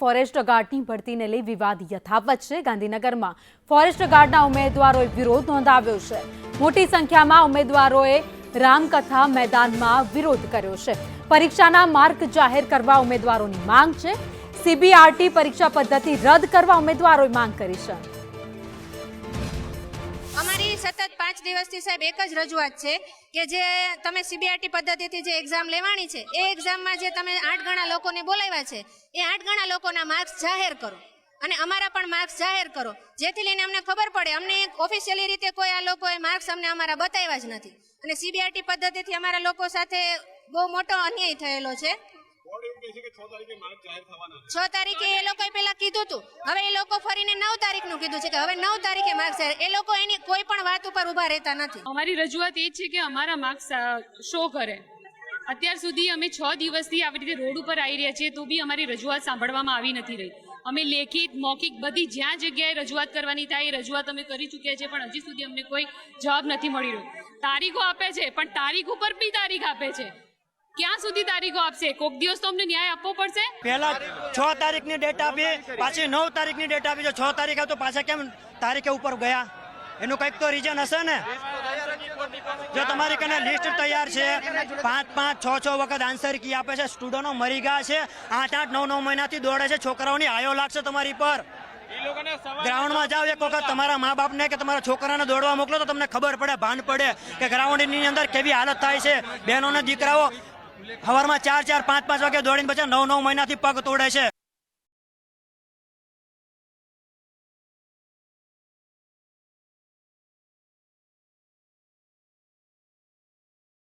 Forest ગાર્ડની ભરતીને લઈ વિવાદ યથાવત છે. ગાંધીનગરમાં ફોરેસ્ટ ગાર્ડના ઉમેદવારોએ વિરોધ નોંધાવ્યો છે. મોટી સંખ્યામાં ઉમેદવારોએ રામકથા મેદાનમાં વિરોધ કર્યો છે. પરીક્ષાના માર્ક જાહેર કરવા ઉમેદવારોની માંગ છે. સીબીઆરટી પરીક્ષા પદ્ધતિ રદ કરવા ઉમેદવારોએ માંગ કરી છે. અમારી સતત પાંચ દિવસથી સાહેબ એક જ રજૂઆત છે કે જે તમે સીબીઆરટી પદ્ધતિથી જે એક્ઝામ લેવાની છે, એ એક્ઝામમાં જે તમે આઠ ગણા લોકોને બોલાવ્યા છે, એ આઠ ગણા લોકોના માર્ક્સ જાહેર કરો. અને અમારા પણ માર્ક્સ જાહેર કરો. જેથી લઈને અમને ખબર પડે, અમને ઓફિશિયલી રીતે કોઈ આ લોકોએ માર્ક્સ અમને અમારા બતાવ્યા જ નથી. અને સીબીઆરટી પદ્ધતિથી અમારા લોકો સાથે બહુ મોટો અન્યાય થયેલો છે. છ તારીખે એ લોકોએ પેલા કીધું હતું હવે એ લોકો ફરીને નવ તારીખનું કીધું છે કે હવે નવ તારીખે માર્ક્સ એ લોકો એની કોઈ પણ વાત ઉપર ઊભા રહેતા નથી. અમારી રજૂઆત એ છે કે અમારા માર્ક્સ શો કરે. અત્યાર સુધી અમે છ દિવસથી આવી રીતે રોડ ઉપર આવી રહ્યા છીએ તો બી અમારી રજૂઆત સાંભળવામાં આવી નથી રહી. અમે લેખિત મૌખિક બધી જ્યાં જગ્યાએ રજૂઆત કરવાની થાય એ રજૂઆત અમે કરી ચૂક્યા છે પણ હજી સુધી અમને કોઈ જવાબ નથી મળી રહ્યો. તારીખો આપે છે પણ તારીખ ઉપર બી તારીખ આપે છે. ક્યાં સુધી તારીખો આપશે? કોક દિવસ તો અમને ન્યાય આપવો પડશે? પહેલા છ તારીખની ડેટ આપી, પાછી નવ તારીખની ડેટ આપી. છ તારીખે તો પાછા કેમ તારીખે ઉપર ગયા? એનું કંઈક તો રીઝન હશે ને? જો તમારી કને લિસ્ટ તૈયાર છે, પાંચ પાંચ, છ છ વખત આન્સર કી આપે છે સ્ટુડન્ટો મરી ગયા છે, આઠ આઠ, નવ નવ મહિનાથી દોડે છે, છોકરાઓની આયો લાગશે તમારી પર. ગ્રાઉન્ડમાં જાઓ એક વખત તમારા મા બાપને કે તમારા છોકરાને દોડવા મોકલો તો તમને ખબર પડે, ભાન પડે કે ગ્રાઉન્ડની અંદર કેવી હાલત થાય છે. બહેનોને દીકરાઓ સવારમાં ચાર ચાર પાંચ પાંચ વાગે દોડીને પછી નવ નવ મહિનાથી પગ તોડે છે.